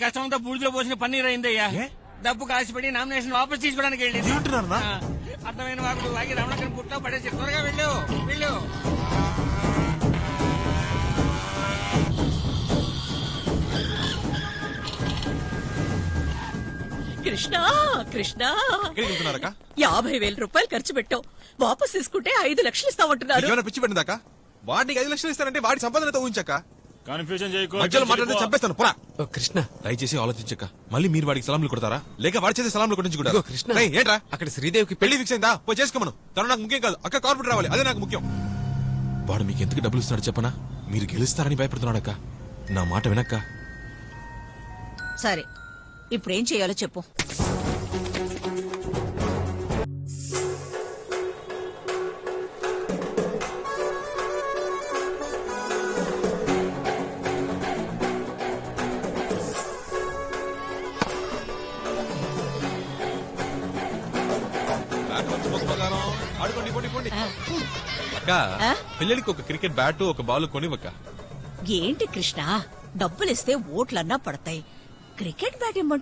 కష్టంతో బూడిలో పోసిన పన్నీర్ అయిందయ్యా? డబ్బు కాసిపడి నామినేషన్ వాపస్ తీసుకోవడానికి వెళ్ళింది? ఆ, అర్థమైన వాకులు వాగి రమణకని పుట్లో పడేసి త్వరగా వెళ్ళు వెళ్ళు. కృష్ణ కృష్ణ. ఎక్కడికి వెళ్తున్నారక్క? యాభై వేల రూపాయలు ఖర్చు పెట్టావు. వాపస్ తీసుకుంటే ఐదు లక్షలు ఇస్తామంటున్నారు. ఏమైనా పిచ్చి పెట్టిందాక వాడికి ఐదు లక్షలు ఇస్తానంటే వాడి సంపాదనతో ఊహించక్క? కన్ఫ్యూజన్ చేయకు మధ్యలో మాట్లాడితే చంపేస్తాను. పోరా. ఓ కృష్ణ. దయచేసి ఆలోచించక్క మళ్ళీ మీరు వాడికి సలాంలు కొడతారా? లేక వాడి చేసే సలాంలు కొట్టించుకుంటారా ఇదిగో కృష్ణ. ఏంట్రా? అక్కడ శ్రీదేవికి పెళ్ళి ఫిక్స్ అయిందా? పోయి చేసుకోమను. తను నాకు ముఖ్యం కాదు. అక్క కార్పొరేట్ రావాలి. అదే నాకు ముఖ్యం. వాడు మీకు ఎందుకు డబ్బులు ఇస్తున్నాడు చెప్పనా? మీరు గెలుస్తారని భయపడుతున్నాడక్క నా మాట వినక్క. సరే. ఇప్పుడేం చేయాలో చెప్పు. అక్క ఆ? పిల్లలకి ఒక క్రికెట్ బ్యాట్ ఒక బాల్ కొనివ్వక్క. ఏంటి కృష్ణ? డబ్బులిస్తే ఓట్లన్నా పడతాయి. క్రికెట్ బ్యాట్ ఇమ్మంటే